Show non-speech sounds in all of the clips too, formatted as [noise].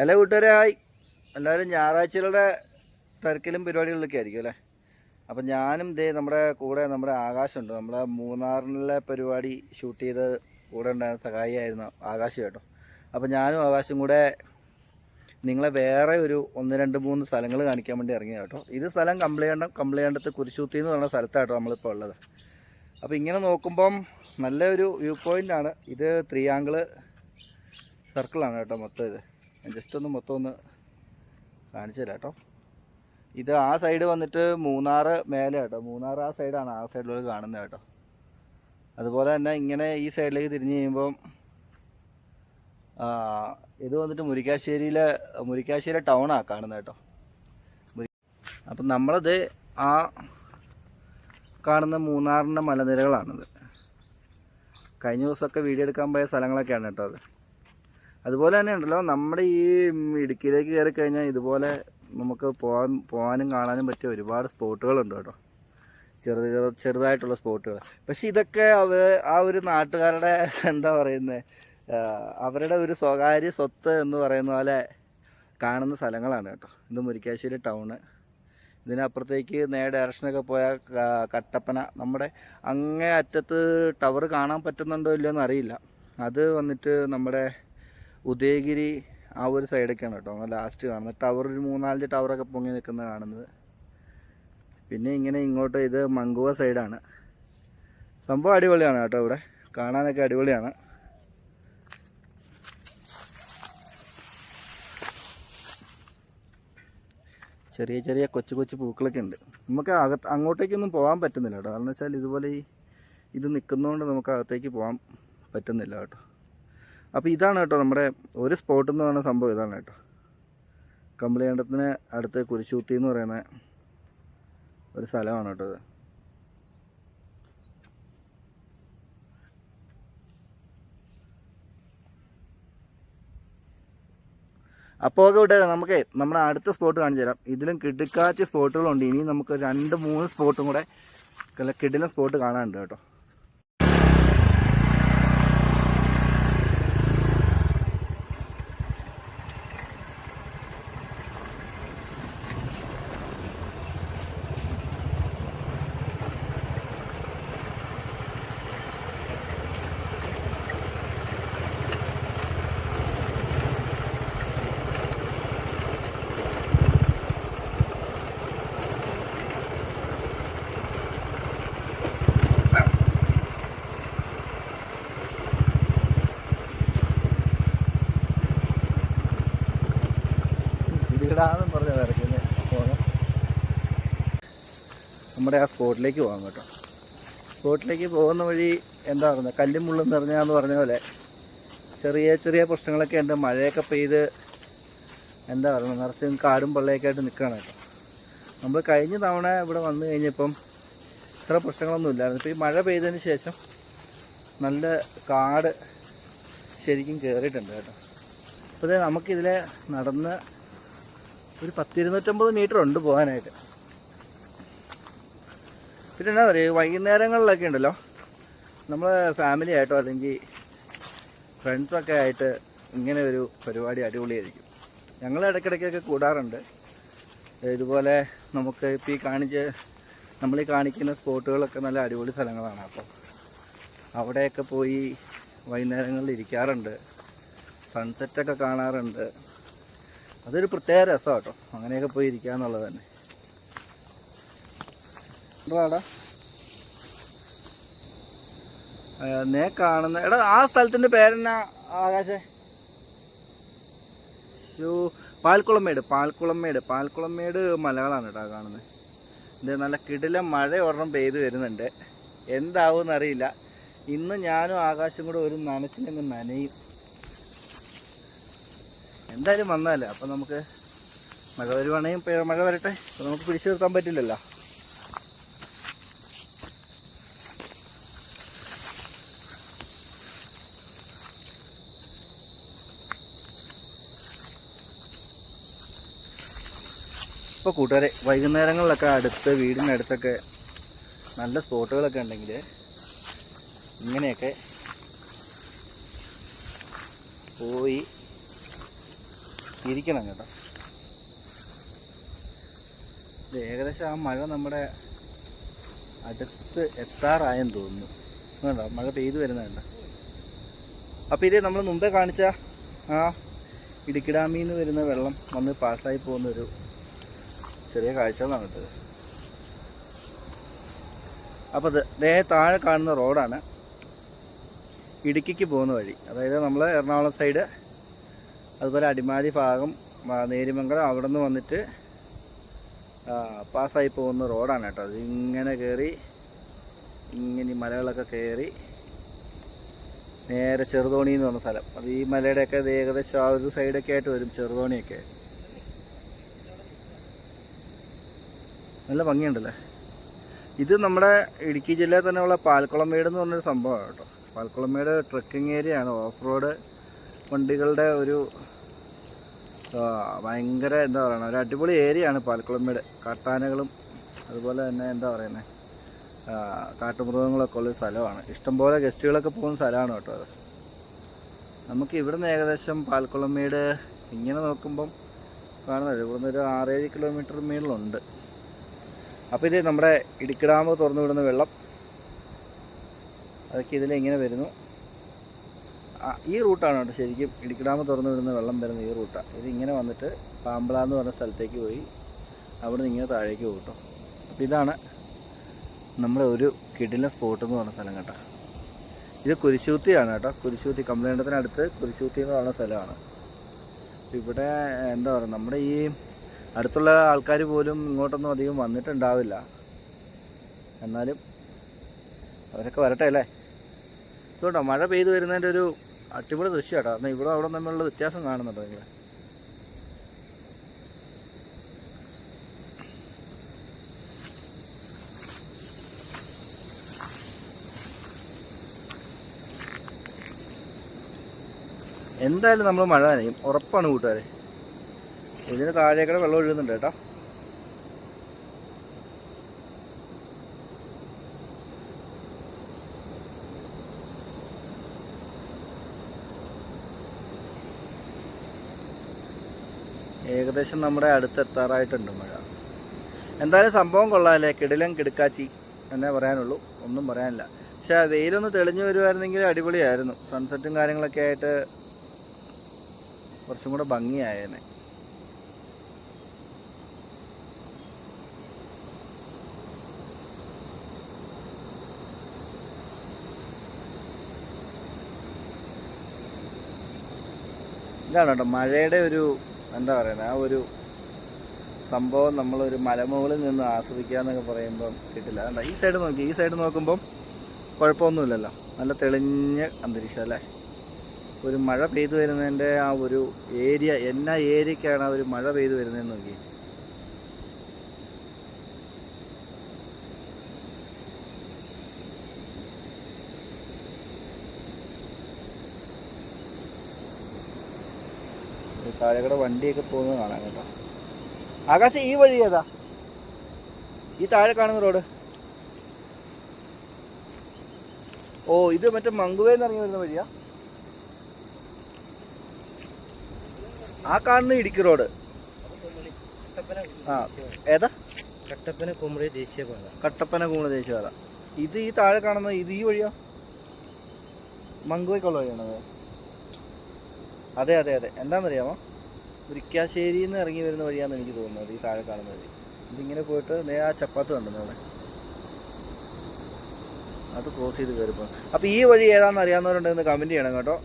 എല്ലാ കൂട്ടുകാരെ? ഹായ്. എല്ലാവരും ഞായറാഴ്ചകളുടെ തിരക്കിലും പരിപാടികളിലൊക്കെ ആയിരിക്കും അല്ലേ? അപ്പം ഞാനും ദേ നമ്മുടെ കൂടെ നമ്മുടെ ആകാശമുണ്ട് നമ്മുടെ മൂന്നാറിലെ പരിപാടി ഷൂട്ട് ചെയ്ത് കൂടെ ഉണ്ടായിരുന്ന സഹായിയായിരുന്നു ആകാശ് കേട്ടോ. അപ്പം ഞാനും ആകാശം കൂടെ നിങ്ങളെ വേറെ ഒരു ഒന്ന് രണ്ട് മൂന്ന് സ്ഥലങ്ങൾ കാണിക്കാൻ വേണ്ടി ഇറങ്ങിയ കേട്ടോ. ഇത് സ്ഥലം കമ്പ്ലൈണ്ടം കമ്പ്ലൈണ്ടത്ത് കുരിശൂത്തി എന്ന് പറയുന്ന സ്ഥലത്താട്ടോ നമ്മളിപ്പോൾ ഉള്ളത്. അപ്പോൾ ഇങ്ങനെ നോക്കുമ്പം നല്ലൊരു വ്യൂ പോയിന്റാണ് ഇത് ത്രിയാങ്കിൾ സർക്കിളാണ് കേട്ടോ മൊത്തം ഇത്. ഞാൻ ജസ്റ്റ് ഒന്ന് മൊത്തം ഒന്ന് കാണിച്ചു കേട്ടോ ഇത് ആ സൈഡ് വന്നിട്ട് മൂന്നാറ് മേലെ കേട്ടോ. മൂന്നാർ ആ സൈഡാണ് ആ സൈഡിലൂടെ കാണുന്നത് കേട്ടോ. അതുപോലെ തന്നെ ഇങ്ങനെ ഈ സൈഡിലേക്ക് തിരിഞ്ഞു കഴിയുമ്പം ഇത് വന്നിട്ട് മുരിക്കാശ്ശേരിയിലെ മുരിക്കാശ്ശേരി ടൗണാണ് കാണുന്നത് കേട്ടോ. അപ്പം നമ്മളത് ആ കാണുന്ന മൂന്നാറിന്റെ മലനിരകളാണിത്. കഴിഞ്ഞ ദിവസമൊക്കെ വീഡിയോ എടുക്കാൻ പോയ സ്ഥലങ്ങളൊക്കെയാണ് കേട്ടോ അത്. അതുപോലെ തന്നെ ഉണ്ടല്ലോ നമ്മുടെ ഈ ഇടുക്കിയിലേക്ക് കയറി കഴിഞ്ഞാൽ ഇതുപോലെ നമുക്ക് പോകാൻ പോകാനും കാണാനും പറ്റിയ ഒരുപാട് സ്പോട്ടുകളുണ്ട് കേട്ടോ. ചെറു ചെറുതായിട്ടുള്ള സ്പോട്ടുകൾ. പക്ഷെ ഇതൊക്കെ അവർ ആ ഒരു നാട്ടുകാരുടെ [laughs] എന്താ പറയുന്നത് അവരുടെ ഒരു സ്വകാര്യ സ്വത്ത് എന്ന് പറയുന്ന പോലെ കാണുന്ന സ്ഥലങ്ങളാണ് കേട്ടോ. ഇത് മുരിക്കാശ്ശേരി ടൗണ് ഇതിനപ്പുറത്തേക്ക് നേരെ ഡയറക്ഷനൊക്കെ പോയാൽ കട്ടപ്പന. നമ്മുടെ അങ്ങേ അറ്റത്ത് ടവർ കാണാൻ പറ്റുന്നുണ്ടോ ഇല്ലയോ എന്നറിയില്ല അത് വന്നിട്ട് നമ്മുടെ ഉദയഗിരി ആ ഒരു സൈഡൊക്കെയാണ് കേട്ടോ. ലാസ്റ്റ് കാണുന്നത്. ടവർ ഒരു മൂന്നാലഞ്ച് ടവറൊക്കെ പൊങ്ങി നിൽക്കുന്ന കാണുന്നത്. പിന്നെ ഇങ്ങനെ ഇങ്ങോട്ട് ഇത് മങ്കുവ സൈഡാണ് സംഭവം അടിപൊളിയാണ് കേട്ടോ ഇവിടെ. കാണാനൊക്കെ അടിപൊളിയാണ്. ചെറിയ ചെറിയ കൊച്ചു കൊച്ചു പൂക്കളൊക്കെ ഉണ്ട്. നമുക്ക് അകത്ത് അങ്ങോട്ടേക്കൊന്നും പോകാൻ പറ്റുന്നില്ല കേട്ടോ. കാരണം വെച്ചാൽ ഇതുപോലെ ഈ ഇത് നിൽക്കുന്നതുകൊണ്ട് നമുക്ക് അകത്തേക്ക് പോകാൻ പറ്റുന്നില്ല കേട്ടോ. അപ്പോൾ ഇതാണ് കേട്ടോ നമ്മുടെ ഒരു സ്പോട്ട് എന്ന് പറയുന്ന സംഭവം ഇതാണ് കേട്ടോ. കമ്പിളികണ്ടത്തിന് അടുത്ത് കുരിശൂത്തി എന്ന് പറയുന്ന ഒരു സ്ഥലമാണ് കേട്ടോ ഇത്. അപ്പോൾ ഒക്കെ വിട്ടേ നമുക്ക് നമ്മുടെ അടുത്ത സ്പോട്ട് കാണിച്ചു തരാം. ഇതിലും കിടുക്കാച്ച സ്പോട്ടുകളുണ്ട് ഇനി നമുക്ക് രണ്ട് മൂന്ന് സ്പോട്ടും കൂടെ കിടിലം സ്പോട്ട് കാണാനുണ്ട് കേട്ടോ ഇതിടാന്ന് പറഞ്ഞ ഇറക്കുന്നത് പോകാം നമ്മുടെ ആ സ്പോട്ടിലേക്ക് പോകാം കേട്ടോ സ്പോട്ടിലേക്ക് പോകുന്ന വഴി എന്താ പറയുന്നത് കല്ലും മുള്ളും നിറഞ്ഞാന്ന് പറഞ്ഞ പോലെ ചെറിയ ചെറിയ പ്രശ്നങ്ങളൊക്കെ ഉണ്ട്. മഴയൊക്കെ പെയ്ത് എന്താ പറയുക നിറച്ചും കാടും പള്ളയൊക്കെ ആയിട്ട് നിൽക്കുകയാണ് കേട്ടോ. നമ്മൾ കഴിഞ്ഞ തവണ ഇവിടെ വന്നു കഴിഞ്ഞപ്പം ഇത്ര പ്രശ്നങ്ങളൊന്നും ഇല്ലായിരുന്നു. ഇപ്പോൾ ഈ മഴ പെയ്തതിന് ശേഷം നല്ല കാട് ശരിക്കും കയറിയിട്ടുണ്ട് കേട്ടോ. അപ്പോൾ നമുക്കിതിലെ നടന്ന് ഒരു പത്തിരുന്നൂറ്റമ്പത് മീറ്റർ ഉണ്ട് പോകാനായിട്ട്. പിന്നെ എന്താ പറയുക വൈകുന്നേരങ്ങളിലൊക്കെ ഉണ്ടല്ലോ. നമ്മൾ ഫാമിലി ആയിട്ടോ അല്ലെങ്കിൽ ഫ്രണ്ട്സൊക്കെ ആയിട്ട് ഇങ്ങനെ ഒരു പരിപാടി അടിപൊളിയായിരിക്കും. ഞങ്ങൾ ഇടയ്ക്കിടയ്ക്കൊക്കെ കൂടാറുണ്ട്. ഇതുപോലെ നമുക്ക് ഇപ്പോൾ ഈ കാണിച്ച് നമ്മൾ ഈ കാണിക്കുന്ന സ്പോട്ടുകളൊക്കെ നല്ല അടിപൊളി സ്ഥലങ്ങളാണ് അപ്പോൾ അവിടെയൊക്കെ പോയി വൈകുന്നേരങ്ങളിൽ ഇരിക്കാറുണ്ട്. സൺസെറ്റൊക്കെ കാണാറുണ്ട്. അതൊരു പ്രത്യേക രസമാണ് കേട്ടോ അങ്ങനെയൊക്കെ പോയി ഇരിക്കുക എന്നുള്ളത് തന്നെ. എന്താടാ നേ കാണുന്ന എടാ ആ സ്ഥലത്തിന്റെ പേരെന്നാ ആകാശേ? പാൽക്കുളമേട് പാൽക്കുളമേട് പാൽക്കുളമേട് മലകളാണ് കേട്ടോ കാണുന്നത് ഇത് നല്ല കിടില മഴ ഒരെണ്ണം പെയ്ത് വരുന്നുണ്ട്. എന്താവും അറിയില്ല ഇന്ന് ഞാനും ആകാശം കൂടെ ഒരു നനച്ചിനങ്ങ് നനയും. എന്തായാലും വന്നാലേ. അപ്പം നമുക്ക് മഴ വരുവാണെങ്കിൽ മഴ വരട്ടെ നമുക്ക് പിടിച്ചു നിർത്താൻ പറ്റില്ലല്ലോ. ഇപ്പോൾ കൂട്ടുകാരെ വൈകുന്നേരങ്ങളിലൊക്കെ അടുത്ത് വീടിനടുത്തൊക്കെ നല്ല സ്പോട്ടുകളൊക്കെ ഉണ്ടെങ്കിൽ ഇങ്ങനെയൊക്കെ പോയി ഇരിക്കണം കേട്ടോ. ഇത് ഏകദേശം ആ മഴ നമ്മുടെ അടുത്ത് എത്താറായെന്ന് തോന്നുന്നു. വേണ്ട മഴ പെയ്തു വരുന്നുണ്ട് അപ്പോൾ ഇത് നമ്മൾ മുമ്പേ കാണിച്ച ആ ഇടുക്കി ഡാമിൽ നിന്ന് വരുന്ന വെള്ളം വന്ന് പാസ്സായി പോകുന്നൊരു ചെറിയ കാഴ്ചകളാണ് കേട്ടത് അപ്പോൾ ദേ താഴെ കാണുന്ന റോഡാണ് ഇടുക്കിക്ക് പോകുന്ന വഴി. അതായത് നമ്മൾ എറണാകുളം സൈഡ് അതുപോലെ അടിമാലി ഭാഗം നേരിമംഗലം അവിടെ നിന്ന് വന്നിട്ട് പാസ്സായി പോകുന്ന റോഡാണ് കേട്ടോ. അത് ഇങ്ങനെ കയറി ഇങ്ങനെ മലകളൊക്കെ കയറി നേരെ ചെറുതോണി എന്ന് പറഞ്ഞ സ്ഥലം. അത് ഈ മലയുടെയൊക്കെ ഏകദേശം ആ ഒരു സൈഡൊക്കെ ആയിട്ട് വരും ചെറുതോണിയൊക്കെ. നല്ല ഭംഗിയുണ്ടല്ലേ? ഇത് നമ്മുടെ ഇടുക്കി ജില്ലയിൽ തന്നെയുള്ള പാൽക്കുളമേട് എന്ന് പറഞ്ഞൊരു സംഭവമാണ് കേട്ടോ. പാൽക്കുളമേട് ട്രക്കിംഗ് ഏരിയ ആണ്. ഓഫ് റോഡ് വണ്ടികളുടെ ഒരു ഭയങ്കര എന്താ പറയുക ഒരു അടിപൊളി ഏരിയ ആണ് പാൽക്കുളമേട് കാട്ടാനകളും അതുപോലെ തന്നെ എന്താ പറയുന്നത് കാട്ടുമൃഗങ്ങളൊക്കെ ഉള്ളൊരു സ്ഥലമാണ്. ഇഷ്ടംപോലെ ഗസ്റ്റുകളൊക്കെ പോകുന്ന സ്ഥലമാണ് കേട്ടോ അത്. നമുക്ക് ഇവിടുന്ന് ഏകദേശം പാൽക്കുളമേട് ഇങ്ങനെ നോക്കുമ്പം കാണുന്നത് ഇവിടുന്ന് ഒരു ആറേഴ് കിലോമീറ്റർ മേളിലുണ്ട്. അപ്പോൾ ഇത് നമ്മുടെ ഇടുക്കി ഡാം തുറന്നു വിടുന്ന വെള്ളം. അതൊക്കെ ഇതിൽ ഇങ്ങനെ വരുന്നു. ഈ റൂട്ടാണ് കേട്ടോ ശരിക്കും ഇടുക്കി ഡാം തുറന്നു വിടുന്ന വെള്ളം വരുന്ന ഈ റൂട്ടാണ് ഇത് ഇങ്ങനെ വന്നിട്ട് പാമ്പള എന്ന് പറഞ്ഞ സ്ഥലത്തേക്ക് പോയി അവിടെ നിന്ന് ഇങ്ങനെ താഴേക്ക് പോകും അപ്പോൾ ഇതാണ് നമ്മുടെ ഒരു കിടില സ്പോട്ട് എന്ന് പറഞ്ഞ സ്ഥലം കേട്ടോ. ഇത് കുരിശൂത്തിയാണ് കേട്ടോ. കുരിശൂത്തി കമ്പളേണ്ടത്തിനടുത്ത് കുരിശൂത്തി എന്ന് പറഞ്ഞ സ്ഥലമാണ്. ഇവിടെ എന്താ പറയുക നമ്മുടെ ഈ അടുത്തുള്ള ആൾക്കാർ പോലും ഇങ്ങോട്ടൊന്നും അധികം വന്നിട്ടുണ്ടാവില്ല. എന്നാലും അവരൊക്കെ വരട്ടെ അല്ലേ? ഇതുകൊണ്ടോ? മഴ പെയ്തു വരുന്നതിന്റെ ഒരു അടിപൊളി ദൃശ്യം കേട്ടോ എന്നാൽ ഇവിടെ അവിടെ തമ്മിലുള്ള വ്യത്യാസം കാണുന്നുണ്ടോ നിങ്ങൾ എന്തായാലും നമ്മൾ മഴ നനയും. ഉറപ്പാണ് കൂട്ടുകാരെ. ഇതിന് താഴേക്കടെ വെള്ളം ഒഴുകുന്നുണ്ട് കേട്ടോ. ഏകദേശം നമ്മുടെ അടുത്തെത്താറായിട്ടുണ്ട് മഴ. എന്തായാലും സംഭവം കൊള്ളാമല്ലേ കിടിലം കിടുക്കാച്ചി എന്നേ പറയാനുള്ളൂ. ഒന്നും പറയാനില്ല. പക്ഷെ വെയിലൊന്ന് തെളിഞ്ഞു വരുമായിരുന്നെങ്കിൽ അടിപൊളിയായിരുന്നു. സൺസെറ്റും കാര്യങ്ങളൊക്കെ ആയിട്ട് കുറച്ചും കൂടെ ഭംഗിയായേനെ. ഇതാണ് കേട്ടോ. മഴയുടെ ഒരു എന്താ പറയുന്നത് ആ ഒരു സംഭവം നമ്മളൊരു മലമുകളിൽ നിന്ന് ആസ്വദിക്കുക എന്നൊക്കെ പറയുമ്പം കിട്ടില്ല. അതുകൊണ്ട് ഈ സൈഡ് നോക്കി ഈ സൈഡ് നോക്കുമ്പം കുഴപ്പമൊന്നുമില്ലല്ലോ. നല്ല തെളിഞ്ഞ അന്തരീക്ഷം അല്ലേ? ഒരു മഴ പെയ്തു വരുന്നതിന്റെ ആ ഒരു ഏരിയ എന്നാ ഏരിയക്കാണ് ആ ഒരു മഴ പെയ്തു വരുന്നതെന്ന് നോക്കി. താഴെക്കടെ വണ്ടിയൊക്കെ പോകുന്നത് കാണാം കേട്ടോ. ആകാശം ഈ വഴി ഏതാ? ഈ താഴെ കാണുന്ന റോഡ്. ഓ ഇത് മറ്റേ മങ്കുവേന്ന് ഇറങ്ങി വരുന്ന വഴിയാ? ആ കാണുന്ന ഇടുക്കി റോഡ്. ആ ഏതാ? കട്ടപ്പന കുമളി ദേശീയപാത. കട്ടപ്പന കുമളി ദേശീയപാത. ഇത് ഈ താഴെ കാണുന്ന ഇത് ഈ വഴിയാ? മങ്കുവയ്ക്കുള്ള വഴിയാണത്. അതെ അതെ അതെ. എന്താണെന്നറിയാമോ? മുരിക്കാശ്ശേരിയിൽ നിന്ന് ഇറങ്ങി വരുന്ന വഴിയാണെന്ന് എനിക്ക് തോന്നുന്നത് ഈ താഴെ കാണുന്ന വഴി. ഇതിങ്ങനെ പോയിട്ട് നേരെ ആ ചപ്പാത്ത് കണ്ടു അവിടെ. അത് ക്രോസ് ചെയ്ത് കയറിപ്പോ. അപ്പോൾ ഈ വഴി ഏതാണെന്ന് അറിയാവുന്നവരുണ്ടെന്ന് കമന്റ് ചെയ്യണം കേട്ടോ.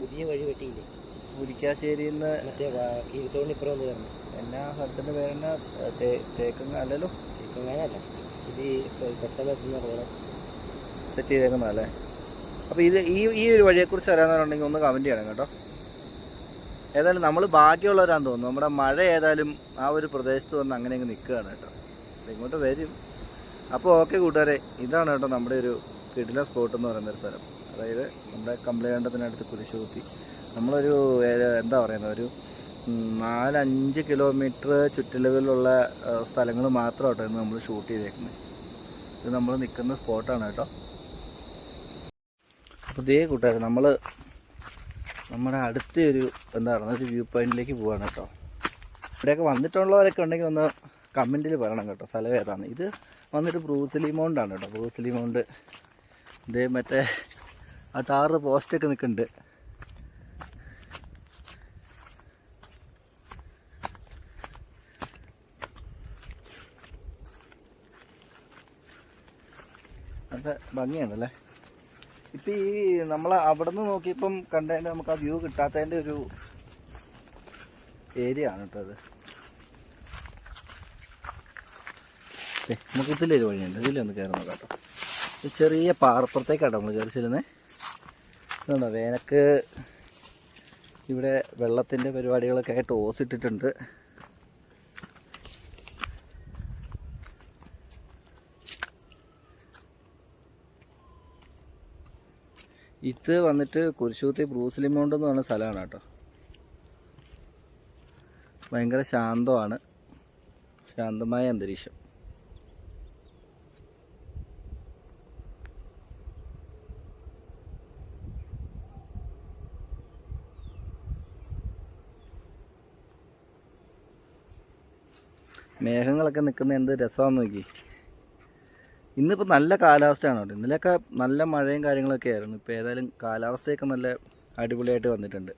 പുതിയ വഴി വെട്ടിയില്ലേ? മുരിക്കാശ്ശേരിയിൽ നിന്ന് മറ്റേ കീഴ്ത്തോണിപ്പുറം എന്ന് സ്ഥലത്തിന്റെ പേരെന്നാ? തേക്കങ്ങ അല്ലല്ലോ കേൾക്കുന്നതല്ല ഇത് ഈ പെട്ടെന്ന് എത്തുന്ന റോഡ്. സെറ്റ് ചെയ്തേക്കുന്നതല്ലേ? അപ്പോൾ ഇത് ഈ ഈ ഒരു വഴിയെക്കുറിച്ച് അറിയാവുന്നവരുണ്ടെങ്കിൽ ഒന്ന് കമന്റ് ചെയ്യണം കേട്ടോ. ഏതായാലും നമ്മൾ ബാക്കിയുള്ളവരാന്ന് തോന്നുന്നു. നമ്മുടെ മഴ ഏതായാലും ആ ഒരു പ്രദേശത്ത് വന്ന് അങ്ങനെ അങ്ങ് നിൽക്കുകയാണ് കേട്ടോ. ഇങ്ങോട്ട് വരും. അപ്പോൾ ഓക്കെ കൂട്ടുകാരെ ഇതാണ് കേട്ടോ നമ്മുടെ ഒരു കിടില സ്പോട്ട് എന്ന് പറയുന്ന ഒരു സ്ഥലം. അതായത് നമ്മുടെ കമ്പ്ലൈന്റത്തിനടുത്ത് കുരിശുകുത്തി. നമ്മളൊരു എന്താ പറയുന്നത്? ഒരു നാലഞ്ച് കിലോമീറ്റർ ചുറ്റളവിലുള്ള സ്ഥലങ്ങൾ മാത്രമാണ് കേട്ടോ ഇന്ന് നമ്മൾ ഷൂട്ട് ചെയ്തേക്കുന്നത് ഇത് നമ്മൾ നിൽക്കുന്ന സ്പോട്ടാണ് കേട്ടോ. ഇതേ കൂട്ടുകാർ നമ്മൾ നമ്മുടെ അടുത്ത ഒരു എന്താ പറയുക ഒരു വ്യൂ പോയിന്റിലേക്ക് പോവാണ് കേട്ടോ. ഇവിടെയൊക്കെ വന്നിട്ടുള്ളവരൊക്കെ ഉണ്ടെങ്കിൽ ഒന്ന് കമന്റിൽ പറയണം കേട്ടോ സ്ഥലം ഏതാണ്. ഇത് വന്നിട്ട് ബ്രൂസലി മൗണ്ടാണ് കേട്ടോ. ബ്രൂസലി മൗണ്ട് ഇതേ മറ്റേ ആ ടാറ് പോസ്റ്റൊക്കെ നിൽക്കുന്നുണ്ട് നല്ല ഭംഗിയാണല്ലേ? ഇപ്പം ഈ നമ്മൾ അവിടെ നിന്ന് നോക്കിയപ്പം കണ്ടതിന്റെ നമുക്ക് ആ വ്യൂ കിട്ടാത്തതിന്റെ ഒരു ഏരിയ ആണ് കേട്ടോ അത്. നമുക്ക് ഇതിലൊരു വഴിയുണ്ട്. ഇതിലൊന്ന് കയറുന്നത് കേട്ടോ ചെറിയ പാറപ്പുറത്തേക്കാട്ടോ നമ്മൾ കയറി ചെല്ലുന്നത് ഇതുണ്ടോ വേനക്ക് ഇവിടെ വെള്ളത്തിന്റെ പരിപാടികളൊക്കെ ആയിട്ട് ഓസ് ഇത് വന്നിട്ട് കുരിശൂത്തി ബ്രൂസ്ലി മൗണ്ട് എന്ന് പറഞ്ഞ സ്ഥലമാണ് കേട്ടോ. ഭയങ്കര ശാന്തമാണ്. ശാന്തമായ അന്തരീക്ഷം. മേഘങ്ങളൊക്കെ നിൽക്കുന്ന എന്ത് രസമാണെന്ന് നോക്കി. ഇന്നിപ്പോൾ നല്ല കാലാവസ്ഥയാണ് കേട്ടോ. ഇന്നലെയൊക്കെ നല്ല മഴയും കാര്യങ്ങളൊക്കെ ആയിരുന്നു. ഇപ്പോൾ ഏതായാലും കാലാവസ്ഥയൊക്കെ നല്ല അടിപൊളിയായിട്ട് വന്നിട്ടുണ്ട്.